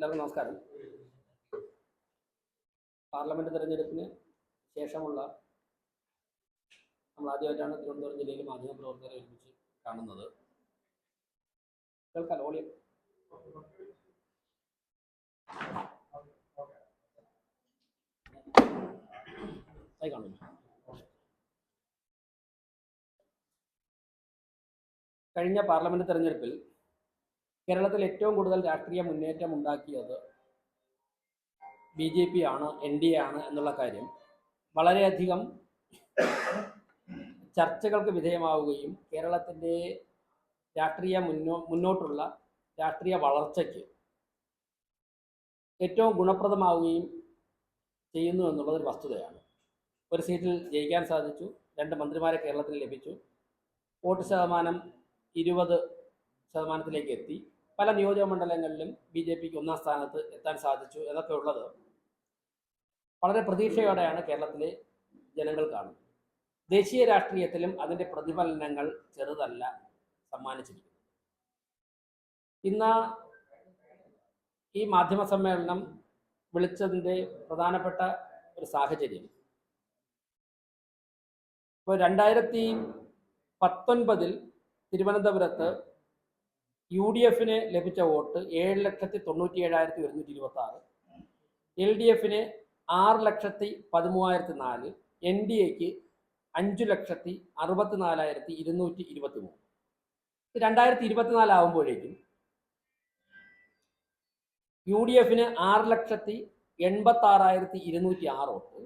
എല്ലാവർക്കും നമസ്കാരം. പാർലമെന്റ് തെരഞ്ഞെടുപ്പിന് ശേഷമുള്ള നമ്മൾ ആദ്യമായിട്ടാണ് തിരുവനന്തപുരം ജില്ലയിൽ മാധ്യമപ്രവർത്തകരെ ഒരുമിച്ച് കാണുന്നത്. കേൾക്കാലോ ഓളിയം കാണുന്നു. കഴിഞ്ഞ പാർലമെന്റ് തെരഞ്ഞെടുപ്പിൽ കേരളത്തിൽ ഏറ്റവും കൂടുതൽ രാഷ്ട്രീയ മുന്നേറ്റം ഉണ്ടാക്കിയത് ബി ജെ പി ആണ് എൻ ഡി എ ആണ് എന്നുള്ള കാര്യം. വളരെയധികം ചർച്ചകൾക്ക് വിധേയമാവുകയും കേരളത്തിന്റെ രാഷ്ട്രീയ മുന്നോ മുന്നോട്ടുള്ള രാഷ്ട്രീയ വളർച്ചയ്ക്ക് ഏറ്റവും ഗുണപ്രദമാവുകയും ചെയ്യുന്നു എന്നുള്ളതൊരു വസ്തുതയാണ്. ഒരു സീറ്റിൽ ജയിക്കാൻ സാധിച്ചു രണ്ട് മന്ത്രിമാരെ കേരളത്തിൽ ലഭിച്ചു വോട്ട് ശതമാനം ഇരുപത് ശതമാനത്തിലേക്ക് എത്തി. പല നിയോജക മണ്ഡലങ്ങളിലും ബി ജെ പിക്ക് ഒന്നാം സ്ഥാനത്ത് എത്താൻ സാധിച്ചു എന്നൊക്കെ ഉള്ളത് വളരെ പ്രതീക്ഷയോടെയാണ് കേരളത്തിലെ ജനങ്ങൾ കാണുന്നത്. ദേശീയ രാഷ്ട്രീയത്തിലും അതിന്റെ പ്രതിഫലനങ്ങൾ ചെറുതല്ല സമ്മാനിച്ചിരിക്കുന്നത്. ഇന്ന് ഈ മാധ്യമ സമ്മേളനം വിളിച്ചതിന്റെ പ്രധാനപ്പെട്ട ഒരു സാഹചര്യം. ഇപ്പോൾ രണ്ടായിരത്തി പത്തൊൻപതിൽ തിരുവനന്തപുരത്ത് യു ഡി എഫിന് ലഭിച്ച വോട്ട് ഏഴ് ലക്ഷത്തി തൊണ്ണൂറ്റി ഏഴായിരത്തി ഒരുന്നൂറ്റി ഇരുപത്തി ആറ് എൽ ഡി എഫിന് ആറ് ലക്ഷത്തി പതിമൂവായിരത്തി നാല്. എൻ ഡി എക്ക് അഞ്ചു ലക്ഷത്തി അറുപത്തി നാലായിരത്തി ഇരുന്നൂറ്റി ഇരുപത്തി മൂന്ന് രണ്ടായിരത്തി ഇരുപത്തിനാല് ആകുമ്പോഴേക്കും യു ഡി എഫിന് ആറ് ലക്ഷത്തി എൺപത്തി ആറായിരത്തി ഇരുന്നൂറ്റി ആറ് വോട്ട്.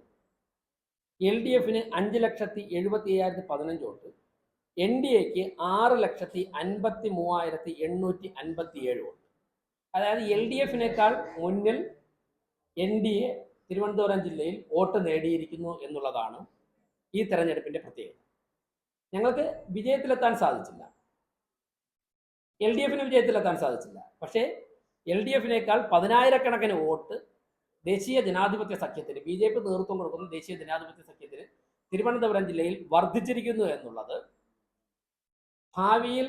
എൽ ഡി എഫിന് അഞ്ച് ലക്ഷത്തി എഴുപത്തി അയ്യായിരത്തി പതിനഞ്ച് വോട്ട്. എൻ ഡി എക്ക് ആറ് ലക്ഷത്തി അൻപത്തി മൂവായിരത്തി എണ്ണൂറ്റി അൻപത്തി ഏഴ് വോട്ട്. അതായത് എൽ ഡി എഫിനേക്കാൾ മുന്നിൽ എൻ ഡി എ തിരുവനന്തപുരം ജില്ലയിൽ വോട്ട് നേടിയിരിക്കുന്നു എന്നുള്ളതാണ് ഈ തെരഞ്ഞെടുപ്പിന്റെ പ്രത്യേകത. ഞങ്ങൾക്ക് വിജയത്തിലെത്താൻ സാധിച്ചില്ല. എൽ ഡി എഫിന് വിജയത്തിലെത്താൻ സാധിച്ചില്ല. പക്ഷേ എൽ ഡി എഫിനേക്കാൾ പതിനായിരക്കണക്കിന് വോട്ട് ദേശീയ ജനാധിപത്യ സഖ്യത്തിന് ബി ജെ പി നേതൃത്വം കൊടുക്കുന്ന ദേശീയ ജനാധിപത്യ സഖ്യത്തിന് തിരുവനന്തപുരം ജില്ലയിൽ വർദ്ധിച്ചിരിക്കുന്നു എന്നുള്ളത് ഭാവിയിൽ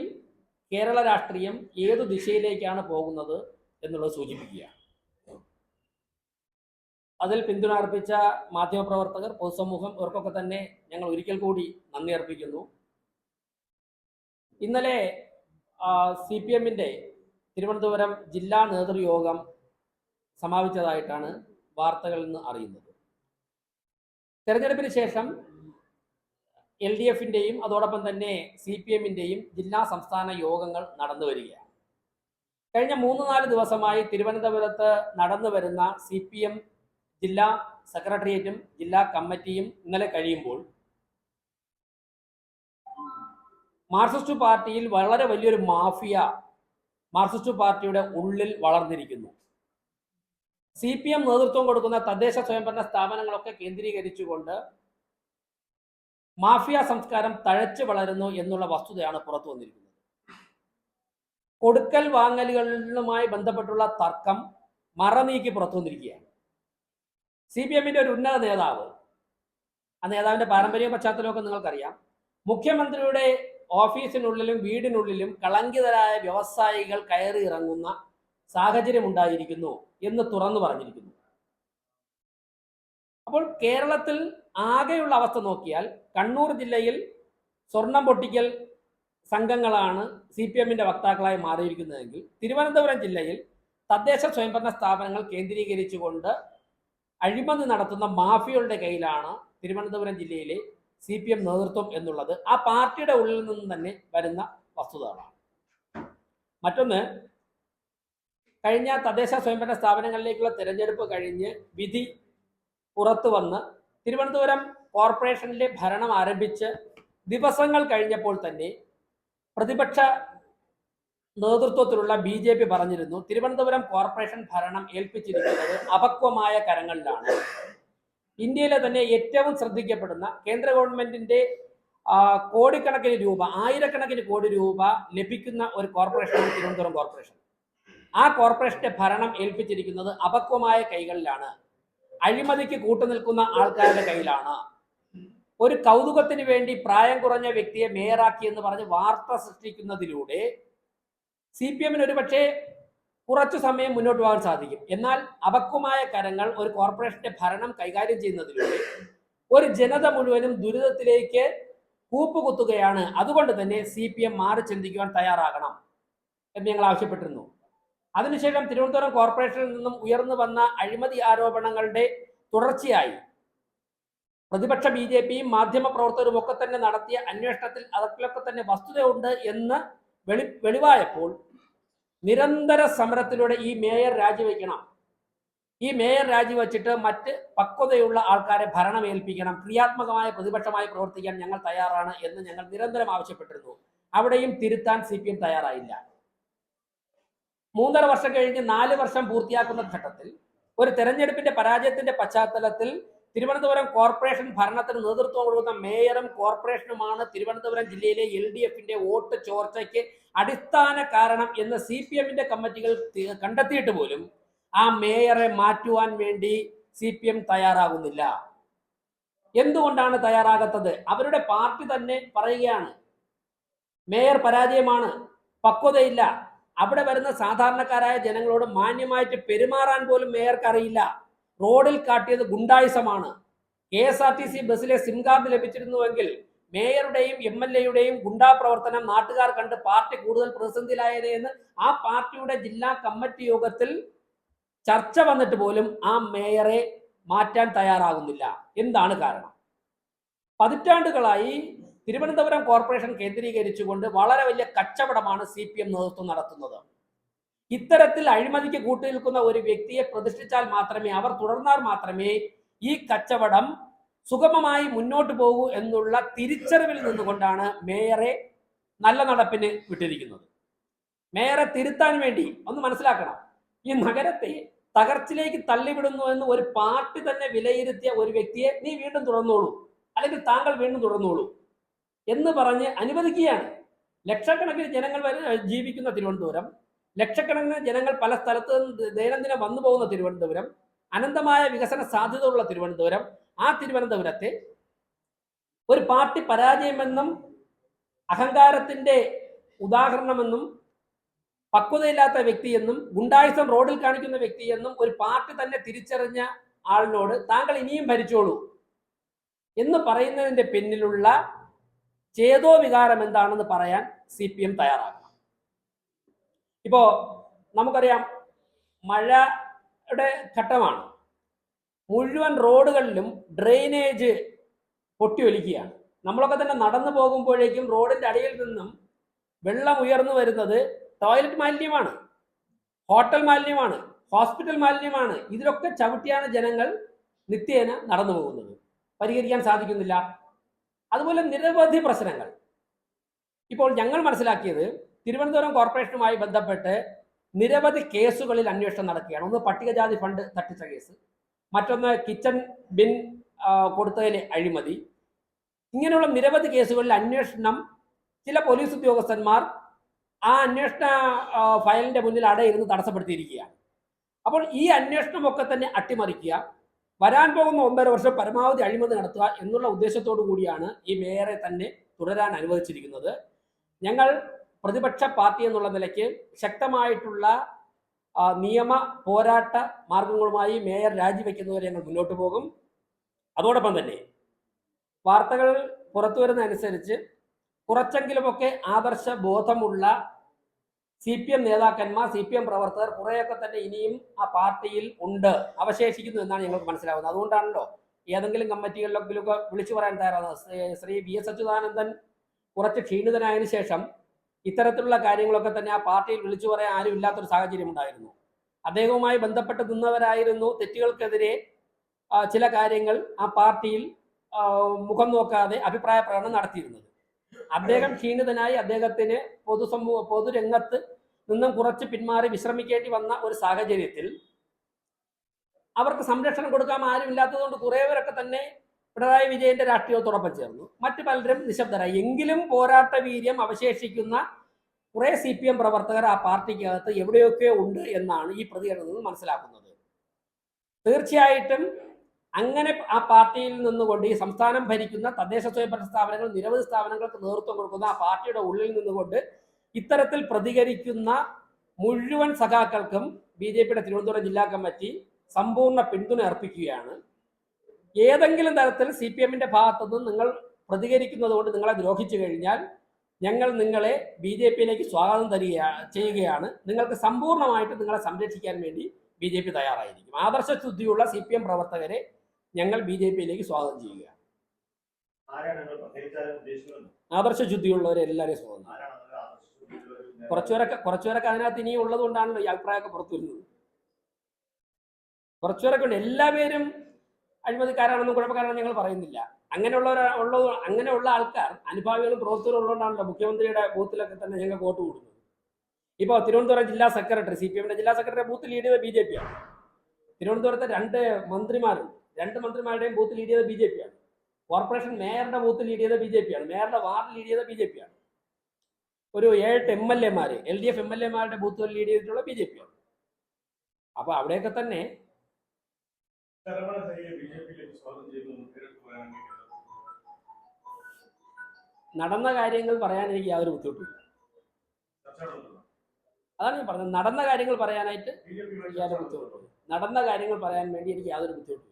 കേരള രാഷ്ട്രീയം ഏത് ദിശയിലേക്കാണ് പോകുന്നത് എന്നുള്ളത് സൂചിപ്പിക്കുകയാണ് അതിൽ പിന്തുണ അർപ്പിച്ച മാധ്യമപ്രവർത്തകർ പൊതുസമൂഹം ഇവർക്കൊക്കെ തന്നെ ഞങ്ങൾ ഒരിക്കൽ കൂടി നന്ദി അർപ്പിക്കുന്നു. ഇന്നലെ സി പി എമ്മിന്റെ തിരുവനന്തപുരം ജില്ലാ നേതൃയോഗം സമാപിച്ചതായിട്ടാണ് വാർത്തകളിൽ നിന്ന് അറിയുന്നത്. തെരഞ്ഞെടുപ്പിന് ശേഷം എൽ ഡി എഫിന്റെയും അതോടൊപ്പം തന്നെ സി പി എമ്മിന്റെയും ജില്ലാ സംസ്ഥാന യോഗങ്ങൾ നടന്നു വരികയാണ്. കഴിഞ്ഞ മൂന്ന് നാല് ദിവസമായി തിരുവനന്തപുരത്ത് നടന്നു വരുന്ന സി പി എം ജില്ലാ സെക്രട്ടേറിയറ്റും ജില്ലാ കമ്മിറ്റിയും ഇന്നലെ കഴിയുമ്പോൾ മാർക്സിസ്റ്റ് പാർട്ടിയിൽ വളരെ വലിയൊരു മാഫിയ മാർക്സിസ്റ്റ് പാർട്ടിയുടെ ഉള്ളിൽ വളർന്നിരിക്കുന്നു. സി പി എം നേതൃത്വം കൊടുക്കുന്ന തദ്ദേശ സ്വയംഭരണ സ്ഥാപനങ്ങളൊക്കെ കേന്ദ്രീകരിച്ചുകൊണ്ട് മാഫിയ സംസ്കാരം തഴച്ചു വളരുന്നു എന്നുള്ള വസ്തുതയാണ് പുറത്തു വന്നിരിക്കുന്നത്. കൊടുക്കൽ വാങ്ങലുകളുമായി ബന്ധപ്പെട്ടുള്ള തർക്കം മറനീക്കി പുറത്തു വന്നിരിക്കുകയാണ്. സി പി എമ്മിന്റെ ഒരു ഉന്നത നേതാവ് ആ നേതാവിന്റെ പാരമ്പര്യ പശ്ചാത്തലമൊക്കെ നിങ്ങൾക്കറിയാം. മുഖ്യമന്ത്രിയുടെ ഓഫീസിനുള്ളിലും വീടിനുള്ളിലും കളങ്കിതരായ വ്യവസായികൾ കയറി ഇറങ്ങുന്ന സാഹചര്യം ഉണ്ടായിരിക്കുന്നു എന്ന് തുറന്നു പറഞ്ഞിരിക്കുന്നു. അപ്പോൾ കേരളത്തിൽ ആകെയുള്ള അവസ്ഥ നോക്കിയാൽ കണ്ണൂർ ജില്ലയിൽ സ്വർണം പൊട്ടിക്കൽ സംഘങ്ങളാണ് സി പി എമ്മിന്റെ വക്താക്കളായി മാറിയിരിക്കുന്നതെങ്കിൽ തിരുവനന്തപുരം ജില്ലയിൽ തദ്ദേശ സ്വയംഭരണ സ്ഥാപനങ്ങൾ കേന്ദ്രീകരിച്ചുകൊണ്ട് അഴിമതി നടത്തുന്ന മാഫിയകളുടെ കയ്യിലാണ് തിരുവനന്തപുരം ജില്ലയിലെ സി പി എം നേതൃത്വം എന്നുള്ളത്. ആ പാർട്ടിയുടെ ഉള്ളിൽ നിന്ന് തന്നെ വരുന്ന വസ്തുതകളാണ്. മറ്റൊന്ന് കഴിഞ്ഞ തദ്ദേശ സ്വയംഭരണ സ്ഥാപനങ്ങളിലേക്കുള്ള തിരഞ്ഞെടുപ്പ് കഴിഞ്ഞ് വിധി പുറത്തു വന്ന് തിരുവനന്തപുരം കോർപ്പറേഷനിലെ ഭരണം ആരംഭിച്ച് ദിവസങ്ങൾ കഴിഞ്ഞപ്പോൾ തന്നെ പ്രതിപക്ഷ നേതൃത്വത്തിലുള്ള ബി ജെ പി പറഞ്ഞിരുന്നു തിരുവനന്തപുരം കോർപ്പറേഷൻ ഭരണം ഏൽപ്പിച്ചിരിക്കുന്നത് അപക്വമായ കരങ്ങളിലാണ്. ഇന്ത്യയിലെ തന്നെ ഏറ്റവും ശ്രദ്ധിക്കപ്പെടുന്ന കേന്ദ്ര ഗവൺമെന്റിന്റെ കോടിക്കണക്കിന് രൂപ ആയിരക്കണക്കിന് കോടി രൂപ ലഭിക്കുന്ന ഒരു കോർപ്പറേഷനാണ് തിരുവനന്തപുരം കോർപ്പറേഷൻ. ആ കോർപ്പറേഷന്റെ ഭരണം ഏൽപ്പിച്ചിരിക്കുന്നത് അപക്വമായ കൈകളിലാണ്. അഴിമതിക്ക് കൂട്ടുനിൽക്കുന്ന ആൾക്കാരുടെ കയ്യിലാണ്. ഒരു കൗതുകത്തിന് വേണ്ടി പ്രായം കുറഞ്ഞ വ്യക്തിയെ മേയറാക്കി എന്ന് പറഞ്ഞ് വാർത്ത സൃഷ്ടിക്കുന്നതിലൂടെ സി പി എമ്മിന് ഒരുപക്ഷെ കുറച്ചു സമയം മുന്നോട്ട് പോകാൻ സാധിക്കും. എന്നാൽ അപക്വമായ കരങ്ങൾ ഒരു കോർപ്പറേഷന്റെ ഭരണം കൈകാര്യം ചെയ്യുന്നതിലൂടെ ഒരു ജനത മുഴുവനും ദുരിതത്തിലേക്ക് കൂപ്പുകുത്തുകയാണ്. അതുകൊണ്ട് തന്നെ സി പി എം മാറി ചിന്തിക്കുവാൻ തയ്യാറാകണം എന്ന് ഞങ്ങൾ ആവശ്യപ്പെട്ടിരുന്നു. അതിനുശേഷം തിരുവനന്തപുരം കോർപ്പറേഷനിൽ നിന്നും ഉയർന്നു വന്ന അഴിമതി ആരോപണങ്ങളുടെ തുടർച്ചയായി പ്രതിപക്ഷ ബി ജെ പിയും മാധ്യമ പ്രവർത്തകരും ഒക്കെ തന്നെ നടത്തിയ അന്വേഷണത്തിൽ അതൊക്കെ തന്നെ വസ്തുതയുണ്ട് എന്ന് വെളി വെളിവായപ്പോൾ നിരന്തര സമരത്തിലൂടെ ഈ മേയർ രാജിവെക്കണം. ഈ മേയർ രാജിവെച്ചിട്ട് മറ്റ് പക്വതയുള്ള ആൾക്കാരെ ഭരണമേൽപ്പിക്കണം. ക്രിയാത്മകമായ പ്രതിപക്ഷമായി പ്രവർത്തിക്കാൻ ഞങ്ങൾ തയ്യാറാണ് എന്ന് ഞങ്ങൾ നിരന്തരം ആവശ്യപ്പെട്ടിരുന്നു. അവിടെയും തിരുത്താൻ സി തയ്യാറായില്ല. മൂന്നര വർഷം കഴിഞ്ഞ് നാല് വർഷം പൂർത്തിയാക്കുന്ന ഘട്ടത്തിൽ ഒരു തെരഞ്ഞെടുപ്പിന്റെ പരാജയത്തിന്റെ പശ്ചാത്തലത്തിൽ തിരുവനന്തപുരം കോർപ്പറേഷൻ ഭരണത്തിന് നേതൃത്വം കൊടുക്കുന്ന മേയറും കോർപ്പറേഷനുമാണ് തിരുവനന്തപുരം ജില്ലയിലെ എൽ ഡി എഫിന്റെ വോട്ട് ചോർച്ചയ്ക്ക് അടിസ്ഥാന കാരണം എന്ന് സി പി എമ്മിന്റെ കമ്മിറ്റികൾ കണ്ടെത്തിയിട്ട് പോലും ആ മേയറെ മാറ്റുവാൻ വേണ്ടി സി പി എം തയ്യാറാകുന്നില്ല എന്തുകൊണ്ടാണ് തയ്യാറാകാത്തത്? അവരുടെ പാർട്ടി തന്നെ പറയുകയാണ് മേയർ പരാജയമാണ് പക്വതയില്ല അവിടെ വരുന്ന സാധാരണക്കാരായ ജനങ്ങളോട് മാന്യമായിട്ട് പെരുമാറാൻ പോലും മേയർക്ക് അറിയില്ല റോഡിൽ കാട്ടിയത് ഗുണ്ടായുസമാണ്. K S R T C ബസ്സിലെ സിം കാർഡ് ലഭിച്ചിരുന്നുവെങ്കിൽ മേയറുടെയും എം എൽ എയുടെയും ഗുണ്ടാ പ്രവർത്തനം നാട്ടുകാർ കണ്ട് പാർട്ടി കൂടുതൽ പ്രതിസന്ധിയിലായത് എന്ന് ആ പാർട്ടിയുടെ ജില്ലാ കമ്മിറ്റി യോഗത്തിൽ ചർച്ച വന്നിട്ട് പോലും ആ മേയറെ മാറ്റാൻ തയ്യാറാകുന്നില്ല. എന്താണ് കാരണം? പതിറ്റാണ്ടുകളായി തിരുവനന്തപുരം കോർപ്പറേഷൻ കേന്ദ്രീകരിച്ചുകൊണ്ട് വളരെ വലിയ കച്ചവടമാണ് സി പി എം നേതൃത്വം നടത്തുന്നത്. ഇത്തരത്തിൽ അഴിമതിക്ക് കൂട്ടുനിൽക്കുന്ന ഒരു വ്യക്തിയെ പ്രതിഷ്ഠിച്ചാൽ മാത്രമേ അവർ തുടർന്നാൽ മാത്രമേ ഈ കച്ചവടം സുഗമമായി മുന്നോട്ട് പോകൂ എന്നുള്ള തിരിച്ചറിവിൽ നിന്നുകൊണ്ടാണ് മേയറെ നല്ല നടപ്പിന് വിട്ടിരിക്കുന്നത്. മേയറെ തിരുത്താൻ വേണ്ടി ഒന്ന് മനസ്സിലാക്കണം. ഈ നഗരത്തെ തകർച്ചയിലേക്ക് തള്ളിവിടുന്നു എന്ന് ഒരു പാർട്ടി തന്നെ വിലയിരുത്തിയ ഒരു വ്യക്തിയെ നീ വീണ്ടും തുടർന്നോളൂ. അല്ലെങ്കിൽ താങ്കൾ വീണ്ടും തുടർന്നോളൂ. എന്ന് പറഞ്ഞ് അനുവദിക്കുകയാണ്. ലക്ഷക്കണക്കിന് ജനങ്ങൾ ജീവിക്കുന്ന തിരുവനന്തപുരം ലക്ഷക്കണക്കിന് ജനങ്ങൾ പല സ്ഥലത്ത് ദൈനംദിനം വന്നു പോകുന്ന തിരുവനന്തപുരം അനന്തമായ വികസന സാധ്യതയുള്ള തിരുവനന്തപുരം ആ തിരുവനന്തപുരത്തെ ഒരു പാർട്ടി പരാജയമെന്നും അഹങ്കാരത്തിന്റെ ഉദാഹരണമെന്നും പക്വതയില്ലാത്ത വ്യക്തിയെന്നും ഗുണ്ടായുസം റോഡിൽ കാണിക്കുന്ന വ്യക്തിയെന്നും ഒരു പാർട്ടി തന്നെ തിരിച്ചറിഞ്ഞ ആളിനോട് താങ്കൾ ഇനിയും ഭരിച്ചോളൂ എന്ന് പറയുന്നതിന്റെ പിന്നിലുള്ള ചേതോ വികാരം എന്താണെന്ന് പറയാൻ സി പി എം തയ്യാറാക്കണം ഇപ്പോ നമുക്കറിയാം മഴയുടെ ഘട്ടമാണ്. മുഴുവൻ റോഡുകളിലും ഡ്രെയിനേജ് പൊട്ടിയൊലിക്കുകയാണ്. നമ്മളൊക്കെ തന്നെ നടന്നു പോകുമ്പോഴേക്കും റോഡിന്റെ അടിയിൽ നിന്നും വെള്ളം ഉയർന്നു വരുന്നത് ടോയ്ലറ്റ് മാലിന്യമാണ് ഹോട്ടൽ മാലിന്യമാണ് ഹോസ്പിറ്റൽ മാലിന്യമാണ്. ഇതിലൊക്കെ ചവിട്ടിയാണ് ജനങ്ങൾ നിത്യേന നടന്നു പോകുന്നത്. പരിഹരിക്കാൻ സാധിക്കുന്നില്ല. അതുപോലെ നിരവധി പ്രശ്നങ്ങൾ. ഇപ്പോൾ ഞങ്ങൾ മനസ്സിലാക്കിയത് തിരുവനന്തപുരം കോർപ്പറേഷനുമായി ബന്ധപ്പെട്ട് നിരവധി കേസുകളിൽ അന്വേഷണം നടക്കുകയാണ്. ഒന്ന് പട്ടികജാതി ഫണ്ട് തട്ടിച്ച കേസ് മറ്റൊന്ന് കിച്ചൺ ബിൻ കൊടുത്തതിന് അഴിമതി. ഇങ്ങനെയുള്ള നിരവധി കേസുകളിൽ അന്വേഷണം ചില പോലീസ് ഉദ്യോഗസ്ഥന്മാർ ആ അന്വേഷണ ഫയലിന്റെ മുന്നിൽ അടയിരുന്ന് തടസ്സപ്പെടുത്തിയിരിക്കുകയാണ്. അപ്പോൾ ഈ അന്വേഷണമൊക്കെ തന്നെ അട്ടിമറിക്കുക വരാൻ പോകുന്ന ഒന്നര വർഷം പരമാവധി അഴിമതി നടത്തുക എന്നുള്ള ഉദ്ദേശത്തോടു കൂടിയാണ് ഈ മേയറെ തന്നെ തുടരാൻ അനുവദിച്ചിരിക്കുന്നത്. ഞങ്ങൾ പ്രതിപക്ഷ പാർട്ടി എന്നുള്ള നിലയ്ക്ക് ശക്തമായിട്ടുള്ള നിയമ പോരാട്ട മാർഗങ്ങളുമായി മേയർ രാജിവെക്കുന്നവരെ ഞങ്ങൾ മുന്നോട്ട് പോകും. അതോടൊപ്പം തന്നെ വാർത്തകൾ പുറത്തു വരുന്നതനുസരിച്ച് കുറച്ചെങ്കിലുമൊക്കെ ആദർശ ബോധമുള്ള സി പി എം നേതാക്കന്മാർ സി പി എം പ്രവർത്തകർ കുറേയൊക്കെ തന്നെ ഇനിയും ആ പാർട്ടിയിൽ ഉണ്ട് അവശേഷിക്കുന്നു എന്നാണ് ഞങ്ങൾക്ക് മനസ്സിലാവുന്നത്. അതുകൊണ്ടാണല്ലോ ഏതെങ്കിലും കമ്മിറ്റികളിലൊക്കെ വിളിച്ചു പറയാൻ തയ്യാറാണ് ശ്രീ വി എസ് അച്യുതാനന്ദൻ കുറച്ച് ക്ഷീണിതനായതിനു ശേഷം ഇത്തരത്തിലുള്ള കാര്യങ്ങളൊക്കെ തന്നെ ആ പാർട്ടിയിൽ വിളിച്ചു പറയാൻ ആരും ഇല്ലാത്തൊരു സാഹചര്യം ഉണ്ടായിരുന്നു. അദ്ദേഹവുമായി ബന്ധപ്പെട്ട് നിന്നവരായിരുന്നു. തെറ്റുകൾക്കെതിരെ ചില കാര്യങ്ങൾ ആ പാർട്ടിയിൽ മുഖം നോക്കാതെ അഭിപ്രായ പ്രകടനം നടത്തിയിരുന്നത്. അദ്ദേഹം ക്ഷീണിതനായി അദ്ദേഹത്തിന് പൊതുസമൂഹ പൊതുരംഗത്ത് നിന്നും കുറച്ച് പിന്മാറി വിശ്രമിക്കേണ്ടി വന്ന ഒരു സാഹചര്യത്തിൽ അവർക്ക് സംരക്ഷണം കൊടുക്കാൻ ആരും ഇല്ലാത്തതുകൊണ്ട് കുറേവരൊക്കെ തന്നെ പിണറായി വിജയന്റെ രാഷ്ട്രീയത്തോടൊപ്പം ചേർന്നു. മറ്റു പലരും നിശബ്ദരായി. എങ്കിലും പോരാട്ട വീര്യം അവശേഷിക്കുന്ന കുറെ സി പി എം പ്രവർത്തകർ ആ പാർട്ടിക്കകത്ത് എവിടെയൊക്കെ ഉണ്ട് എന്നാണ് ഈ പ്രതികരണത്തിൽ നിന്ന് മനസ്സിലാക്കുന്നത്. തീർച്ചയായിട്ടും അങ്ങനെ ആ പാർട്ടിയിൽ നിന്നുകൊണ്ട് ഈ സംസ്ഥാനം ഭരിക്കുന്ന തദ്ദേശ സ്വയംഭരണ സ്ഥാപനങ്ങൾ നിരവധി സ്ഥാപനങ്ങൾക്ക് നേതൃത്വം കൊടുക്കുന്ന ആ പാർട്ടിയുടെ ഉള്ളിൽ നിന്നുകൊണ്ട് ഇത്തരത്തിൽ പ്രതികരിക്കുന്ന മുഴുവൻ സഖാക്കൾക്കും ബി ജെ പിയുടെ തിരുവനന്തപുരം ജില്ലാ കമ്മിറ്റി സമ്പൂർണ പിന്തുണ അർപ്പിക്കുകയാണ്. ഏതെങ്കിലും തരത്തിൽ സി പി എമ്മിന്റെ ഭാഗത്തുനിന്ന് നിങ്ങൾ പ്രതികരിക്കുന്നത് കൊണ്ട് നിങ്ങളെ ദ്രോഹിച്ചു കഴിഞ്ഞാൽ ഞങ്ങൾ നിങ്ങളെ ബി ജെ പിയിലേക്ക് സ്വാഗതം തരിക ചെയ്യുകയാണ്. നിങ്ങൾക്ക് സമ്പൂർണമായിട്ട് നിങ്ങളെ സംരക്ഷിക്കാൻ വേണ്ടി ബി ജെ പി തയ്യാറായിരിക്കും. ആദർശ ശുദ്ധിയുള്ള സി പി എം പ്രവർത്തകരെ ഞങ്ങൾ ബി ജെ പിയിലേക്ക് സ്വാഗതം ചെയ്യുകയാണ്. ആദർശ ശുദ്ധിയുള്ളവരെ എല്ലാവരെയും സ്വാഗതം ചെയ്യും. ആരാണ് നിങ്ങൾ ആദർശിച്ചിട്ടുള്ള ഒരു നേതാവ്? കുറച്ചുപേരൊക്കെ കുറച്ചുപേരൊക്കെ അതിനകത്ത് ഇനിയും ഉള്ളത് കൊണ്ടാണല്ലോ ഈ അഭിപ്രായമൊക്കെ പുറത്തു വരുന്നത്. കുറച്ചുപേരൊക്കെ ഉണ്ട്. എല്ലാ പേരും അഴിമതിക്കാരാണെന്നും കുഴപ്പക്കാരാണെന്നും ഞങ്ങൾ പറയുന്നില്ല. അങ്ങനെയുള്ള ഉള്ളത് അങ്ങനെയുള്ള ആൾക്കാർ അനുഭാവികളും പ്രവർത്തകരും ഉള്ളതുകൊണ്ടാണല്ലോ മുഖ്യമന്ത്രിയുടെ ബൂത്തിലൊക്കെ തന്നെ ഞങ്ങൾ വോട്ട് കൂടുന്നത്. ഇപ്പോൾ തിരുവനന്തപുരം ജില്ലാ സെക്രട്ടറി സി പി എമ്മിന്റെ ജില്ലാ സെക്രട്ടറി ബൂത്ത് ലീഡ് ചെയ്ത ബി ജെ പി ആണ് തിരുവനന്തപുരത്തെ രണ്ട് മന്ത്രിമാരും രണ്ട് മന്ത്രിമാരുടെയും ബൂത്ത് ലീഡ് ചെയ്ത ബി ജെ പി ആണ് കോർപ്പറേഷൻ മേയറുടെ ബൂത്ത് ലീഡ് ചെയ്ത ബി ജെ പി ആണ് മേയറുടെ വാർഡ് ലീഡ് ചെയ്ത ബി ജെ പി ആണ് ഒരു ഏഴെട്ട് എം എൽ എമാർ L D F M L എമാരുടെ ബൂത്തുകൾ ലീഡ് ചെയ്തിട്ടുള്ള ബി ജെ പി ആണ്. അപ്പൊ അവിടെയൊക്കെ തന്നെ നടന്ന കാര്യങ്ങൾ പറയാൻ എനിക്ക് യാതൊരു ബുദ്ധിമുട്ടില്ല അതാണ് ഞാൻ പറഞ്ഞത്. നടന്ന കാര്യങ്ങൾ പറയാനായിട്ട് യാതൊരു ബുദ്ധിമുട്ടില്ല നടന്ന കാര്യങ്ങൾ പറയാൻ വേണ്ടി എനിക്ക് യാതൊരു ബുദ്ധിമുട്ടില്ല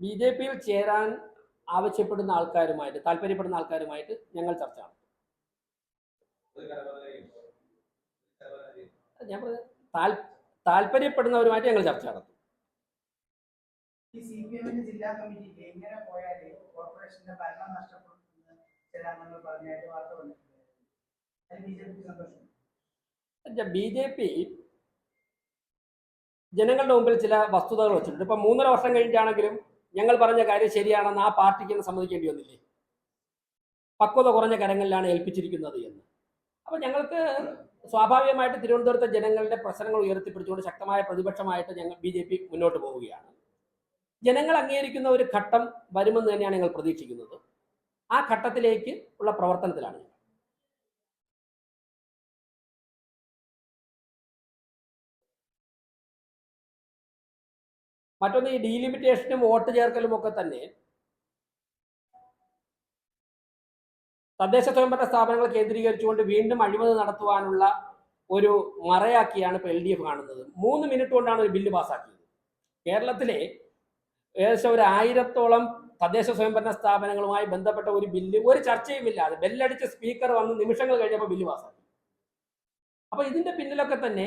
ബി ജെ പിയിൽ ചേരാൻ ആവശ്യപ്പെടുന്ന ആൾക്കാരുമായിട്ട് താല്പര്യപ്പെടുന്ന ആൾക്കാരുമായിട്ട് ഞങ്ങൾ ചർച്ച നടത്തും. ഞാൻ താല്പര്യപ്പെടുന്നവരുമായിട്ട് ഞങ്ങൾ ചർച്ച നടത്തും. ജില്ലാ കമ്മിറ്റിക്ക് എങ്ങനെ പോയാൽ കോർപ്പറേഷന്റെ ഭരണം നഷ്ടപ്പെടുമെന്ന് ചില അംഗങ്ങൾ പറഞ്ഞായിട്ട് വാർത്ത വന്നിട്ടുണ്ട്. അത് B J B J P ജനങ്ങളുടെ മുമ്പിൽ ചില വസ്തുതകൾ വെച്ചിട്ടുണ്ട്. ഇപ്പൊ മൂന്നര വർഷം കഴിഞ്ഞിട്ടാണെങ്കിലും ഞങ്ങൾ പറഞ്ഞ കാര്യം ശരിയാണെന്ന് ആ പാർട്ടിക്ക് സമ്മതിക്കേണ്ടി വന്നില്ലേ? പക്വത കുറഞ്ഞ കരങ്ങളിലാണ് ഏൽപ്പിച്ചിരിക്കുന്നത് എന്ന്. അപ്പോൾ ഞങ്ങൾക്ക് സ്വാഭാവികമായിട്ട് തിരുവനന്തപുരത്തെ ജനങ്ങളുടെ പ്രശ്നങ്ങൾ ഉയർത്തിപ്പിടിച്ചുകൊണ്ട് ശക്തമായ പ്രതിപക്ഷമായിട്ട് ഞങ്ങൾ ബി ജെ പി മുന്നോട്ട് പോവുകയാണ്. ജനങ്ങൾ അംഗീകരിക്കുന്ന ഒരു ഘട്ടം വരുമെന്ന് തന്നെയാണ് ഞങ്ങൾ പ്രതീക്ഷിക്കുന്നത്. ആ ഘട്ടത്തിലേക്ക് ഉള്ള പ്രവർത്തനത്തിലാണ് ഞങ്ങൾ. മറ്റൊന്ന് ഈ ഡീലിമിറ്റേഷനും വോട്ട് ചേർക്കലും ഒക്കെ തന്നെ തദ്ദേശ സ്വയംഭരണ സ്ഥാപനങ്ങൾ കേന്ദ്രീകരിച്ചുകൊണ്ട് വീണ്ടും അഴിമതി നടത്തുവാനുള്ള ഒരു മറയാക്കിയാണ് ഇപ്പോൾ എൽ ഡി എഫ് കാണുന്നത്. മൂന്ന് മിനിറ്റ് കൊണ്ടാണ് ഒരു ബില്ല് പാസ്സാക്കിയത്. കേരളത്തിലെ ഏകദേശം ഒരു ആയിരത്തോളം തദ്ദേശ സ്വയംഭരണ സ്ഥാപനങ്ങളുമായി ബന്ധപ്പെട്ട ഒരു ബില്ല് ഒരു ചർച്ചയുമില്ലാതെ ബെല്ലടിച്ച് സ്പീക്കർ വന്ന് നിമിഷങ്ങൾ കഴിഞ്ഞപ്പോൾ ബില്ല് പാസ്സാക്കി. അപ്പോൾ ഇതിന്റെ പിന്നിലൊക്കെ തന്നെ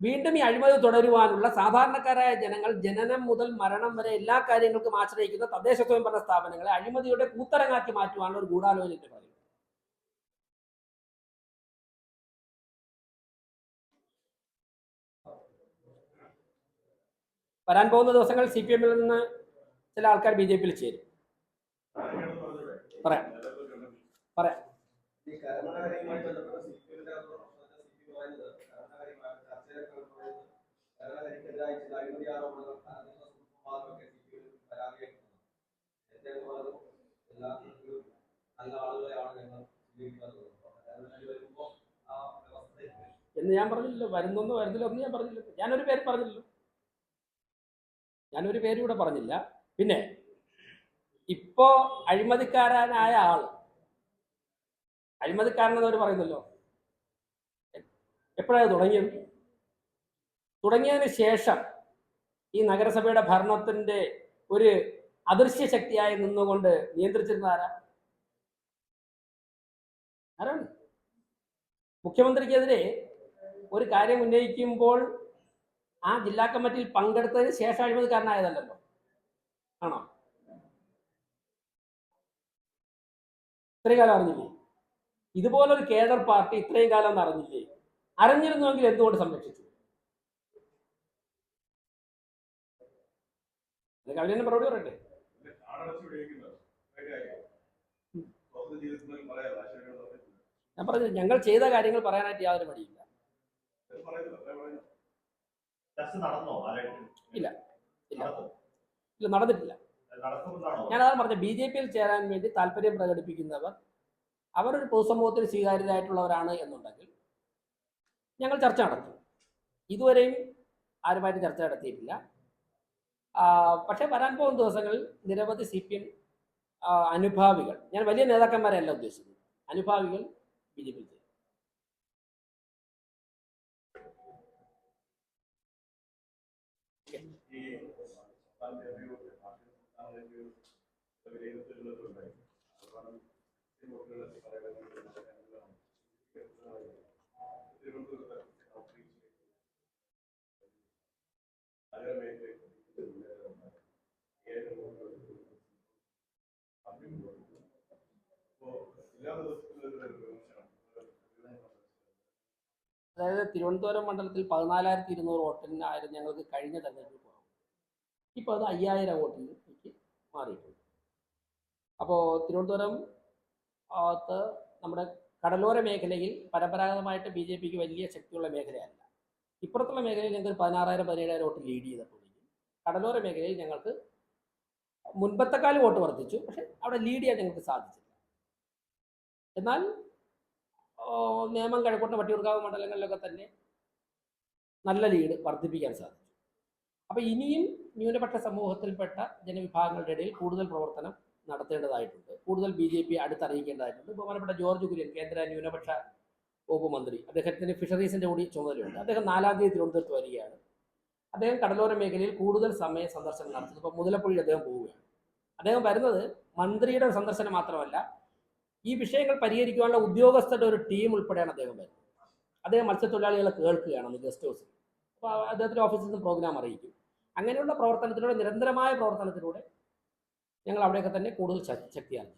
വീണ്ടും ഈ അഴിമതി തുടരുവാനുള്ള സാധാരണക്കാരായ ജനങ്ങൾ ജനനം മുതൽ മരണം വരെ എല്ലാ കാര്യങ്ങൾക്കും ആശ്രയിക്കുന്ന തദ്ദേശ സ്വയംഭരണ സ്ഥാപനങ്ങളെ അഴിമതിയുടെ കൂത്തരങ്ങാക്കി മാറ്റുവാനുള്ള ഒരു ഗൂഢാലോചന പറയും വരാൻ പോകുന്ന ദിവസങ്ങൾ സി പി എമ്മിൽ നിന്ന് ചില ആൾക്കാർ ബി ജെ പിയിൽ ചേരും. പറയാം. പറയാം. കർമ്മകാര്യക്കെതിരായി ചില അഴിമതി ആരോപണങ്ങൾ അനധികൃത സി പി നേരത്തെ പറഞ്ഞത് എല്ലാ നല്ല ആളുകളെയാണ് ഞങ്ങൾ സ്വീകരിക്കുന്നത് ആ വ്യവസ്ഥ എന്ന് ഞാൻ പറഞ്ഞില്ലല്ലോ. വരുന്നൊന്ന് വരുന്നില്ല ഒന്നും ഞാൻ പറഞ്ഞില്ല. ഞാനൊരു പേര് പറഞ്ഞില്ലല്ലോ. ഞാനൊരു പേര് ഇവിടെ പറഞ്ഞില്ല. പിന്നെ ഇപ്പോ അഴിമതിക്കാരനായ ആൾ. അഴിമതിക്കാരനെന്നവർ പറയുന്നല്ലോ? എപ്പോഴാണ് തുടങ്ങിയത്? തുടങ്ങിയതിന് ശേഷം ഈ നഗരസഭയുടെ ഭരണത്തിന്റെ ഒരു അദൃശ്യ ശക്തിയായി നിന്നുകൊണ്ട് നിയന്ത്രിച്ചിരുന്ന ആരാ? ആരാണ്? മുഖ്യമന്ത്രിക്കെതിരെ ഒരു കാര്യം ഉന്നയിക്കുമ്പോൾ ആ ജില്ലാ കമ്മിറ്റിയിൽ പങ്കെടുത്തതിന് ശേഷം അഴിമതിക്കാരനായതല്ലോ ആണോ? ഇത്രയും കാലം അറിഞ്ഞില്ലേ? ഇതുപോലൊരു കേഡർ പാർട്ടി ഇത്രയും കാലം അറിഞ്ഞില്ലേ? അറിഞ്ഞിരുന്നുവെങ്കിൽ എന്തുകൊണ്ട് സംരക്ഷിച്ചു? ജീവിതത്തിൽ പറയാതെ മറുപടി പറയട്ടെ ഞാൻ പറഞ്ഞു ഞങ്ങൾ ചെയ്ത കാര്യങ്ങൾ പറയാനായിട്ട് യാതൊരു മടിയില്ല ഇല്ല. ഇല്ല. ഇല്ല നടന്നിട്ടില്ല ഞാനതാണ് പറഞ്ഞത് ബി ജെ പിയിൽ ചേരാൻ വേണ്ടി താല്പര്യം പ്രകടിപ്പിക്കുന്നവർ അവരൊരു പൊതുസമൂഹത്തിൽ സ്വീകാര്യരായിട്ടുള്ളവരാണ് എന്നുണ്ടെങ്കിൽ ഞങ്ങൾ ചർച്ച നടത്തും ഇതുവരെയും ആരുമായിട്ട് ചർച്ച നടത്തിയിട്ടില്ല പക്ഷേ വരാൻ പോകുന്ന ദിവസങ്ങളിൽ നിരവധി സി പി എം അനുഭാവികൾ. ഞാൻ വലിയ നേതാക്കന്മാരെയല്ല ഉദ്ദേശിക്കുന്നത് അനുഭാവികൾ ബി ജെ പിയിൽ ചേരും ഈ സംസ്ഥാന റിവ്യൂ സംസ്ഥാന റിവ്യൂ വിലയിരുത്തലുകളുണ്ടായി അതുകൊണ്ട് ഈ വോട്ടുകളൊക്കെ പറയുന്നത് തിരുവനന്തപുരത്ത് ഔട്ട്റീച്ച് നഗരമേഖലയിൽ ഏഴ് വോട്ടുകൾ അപ്പോൾ എല്ലാ ദിവസത്തിലും ഒരു വിമർശനം അതായത് തിരുവനന്തപുരം മണ്ഡലത്തിൽ പതിനാലായിരത്തി ഇരുന്നൂറ് വോട്ടിനായിരുന്നു ഞങ്ങൾക്ക് കഴിഞ്ഞ തെരഞ്ഞെടുപ്പിൽ കുറവ്. ഇപ്പോൾ അത് അയ്യായിരം വോട്ടിലേക്ക് മാറിയിട്ടുണ്ട്. അപ്പോൾ തിരുവനന്തപുരം ഭാഗത്ത് നമ്മുടെ കടലോര മേഖലയിൽ പരമ്പരാഗതമായിട്ട് ബി ജെ പിക്ക് വലിയ ശക്തിയുള്ള മേഖലയല്ല. ഇപ്പുറത്തുള്ള മേഖലയിൽ ഞങ്ങൾക്ക് പതിനാറായിരം പതിനേഴായിരം വോട്ട് ലീഡ് ചെയ്തപ്പോഴേക്കും കടലോര മേഖലയിൽ ഞങ്ങൾക്ക് മുൻപത്തെക്കാലം വോട്ട് വർദ്ധിച്ചു. പക്ഷെ അവിടെ ലീഡ് ചെയ്യാൻ ഞങ്ങൾക്ക് സാധിച്ചില്ല. എന്നാൽ നേമം കിഴക്കോട്ട് വട്ടിയൂർക്കാവ് മണ്ഡലങ്ങളിലൊക്കെ തന്നെ നല്ല ലീഡ് വർദ്ധിപ്പിക്കാൻ സാധിച്ചു. അപ്പോൾ ഇനിയും ന്യൂനപക്ഷ സമൂഹത്തിൽപ്പെട്ട ജനവിഭാഗങ്ങളുടെ ഇടയിൽ കൂടുതൽ പ്രവർത്തനം നടത്തേണ്ടതായിട്ടുണ്ട്. കൂടുതൽ ബി ജെ പി അടുത്തറിയിക്കേണ്ടതായിട്ടുണ്ട്. ബഹുമാനപ്പെട്ട ജോർജ് കുര്യൻ കേന്ദ്ര ന്യൂനപക്ഷ വകുപ്പ് മന്ത്രി. അദ്ദേഹത്തിന് ഫിഷറീസിന്റെ കൂടി ചുമതലയുണ്ട്. അദ്ദേഹം നാലാം തീയതി തിരുവനന്തപുരത്ത് വരികയാണ്. അദ്ദേഹം കടലോര മേഖലയിൽ കൂടുതൽ സമയ സന്ദർശനം നടത്തുന്നു. ഇപ്പോൾ മുതലപ്പുഴയിൽ അദ്ദേഹം പോവുകയാണ്. അദ്ദേഹം വരുന്നത് മന്ത്രിയുടെ സന്ദർശനം മാത്രമല്ല ഈ വിഷയങ്ങൾ പരിഹരിക്കുവാനുള്ള ഉദ്യോഗസ്ഥരുടെ ഒരു ടീം ഉൾപ്പെടെയാണ് അദ്ദേഹം വരുന്നത്. അദ്ദേഹം മത്സ്യത്തൊഴിലാളികളെ കേൾക്കുകയാണ് ഗസ്റ്റ് ഹൗസിൽ അപ്പോൾ അദ്ദേഹത്തിന്റെ ഓഫീസിൽ നിന്ന് പ്രോഗ്രാം അറിയിക്കും. അങ്ങനെയുള്ള പ്രവർത്തനത്തിലൂടെ നിരന്തരമായ പ്രവർത്തനത്തിലൂടെ ഞങ്ങൾ അവിടെയൊക്കെ തന്നെ കൂടുതൽ ശക്തിയാണ്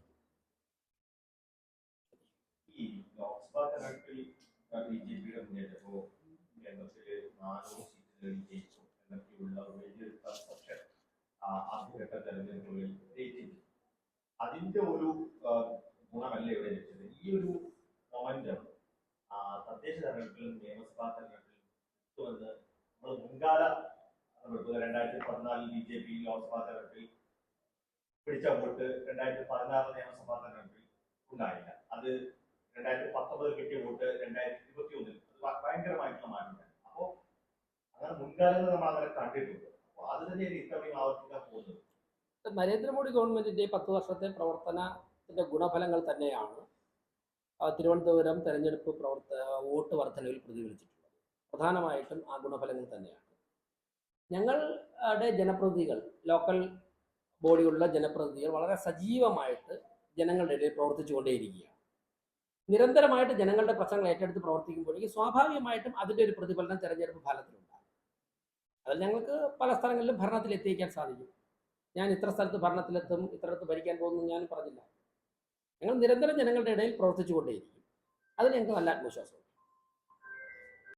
അതിന്റെ ഒരു ആ, ഗുണമല്ല ഇവിടെ ലഭിച്ചത് ഈ ഒരു മൊമെന്റം തദ്ദേശ തെരഞ്ഞെടുപ്പിലും നിയമസഭാ തെരഞ്ഞെടുപ്പിലും കിട്ടുമെന്ന് നമ്മൾ മുൻകാല രണ്ടായിരത്തി പതിനാലിൽ ബി ജെ പി ലോക്സഭാ തെരഞ്ഞെടുപ്പിൽ പിടിച്ച വോട്ട് രണ്ടായിരത്തി പതിനാറ് നിയമസഭാ തെരഞ്ഞെടുപ്പിൽ ഉണ്ടായില്ല. അത് രണ്ടായിരത്തി പത്തൊമ്പതിൽ കിട്ടിയ വോട്ട് രണ്ടായിരത്തി ഇരുപത്തി ഒന്നിൽ ഭയങ്കരമായിട്ടുള്ള മാറ്റമുണ്ടായി അപ്പോ അങ്ങനെ മുൻകാലങ്ങൾ നമ്മൾ അങ്ങനെ കണ്ടിട്ടുണ്ട്. അപ്പൊ അത് തന്നെയാണ് ഇത്തവണയും ആവർത്തിക്കാൻ പോകുന്നത്. നരേന്ദ്രമോദി ഗവൺമെന്റിന്റെ പത്ത് വർഷത്തെ പ്രവർത്തനത്തിന്റെ ഗുണഫലങ്ങൾ തന്നെയാണ്. തിരുവനന്തപുരം തെരഞ്ഞെടുപ്പ് പ്രവർത്ത വോട്ട് വർധനവിൽ പ്രതിഫലിച്ചിട്ടുള്ളത് പ്രധാനമായിട്ടും ആ ഗുണഫലങ്ങൾ തന്നെയാണ്. ഞങ്ങളുടെ ജനപ്രതിനിധികൾ ലോക്കൽ ബോഡിയുള്ള ജനപ്രതിനിധികൾ വളരെ സജീവമായിട്ട് ജനങ്ങളുടെ ഇടയിൽ പ്രവർത്തിച്ചുകൊണ്ടേയിരിക്കുകയാണ്. നിരന്തരമായിട്ട് ജനങ്ങളുടെ പ്രശ്നങ്ങൾ ഏറ്റെടുത്ത് പ്രവർത്തിക്കുമ്പോഴേക്കും സ്വാഭാവികമായിട്ടും അതിന്റെ ഒരു പ്രതിഫലനം തെരഞ്ഞെടുപ്പ് ഫലത്തിലുണ്ടാകും. അതിൽ ഞങ്ങൾക്ക് പല സ്ഥലങ്ങളിലും ഭരണത്തിൽ എത്തിക്കാൻ സാധിക്കും. ഞാൻ ഇത്ര സ്ഥലത്ത് ഭരണത്തിലെത്തും ഇത്രടത്ത് ഭരിക്കാൻ പോകുന്നു ഞാൻ പറഞ്ഞില്ല. ഞങ്ങൾ നിരന്തരം ജനങ്ങളുടെ ഇടയിൽ പ്രവർത്തിച്ചുകൊണ്ടേയിരിക്കും. അതിൽ ഞങ്ങൾക്ക് നല്ല ആത്മവിശ്വാസമുണ്ട്.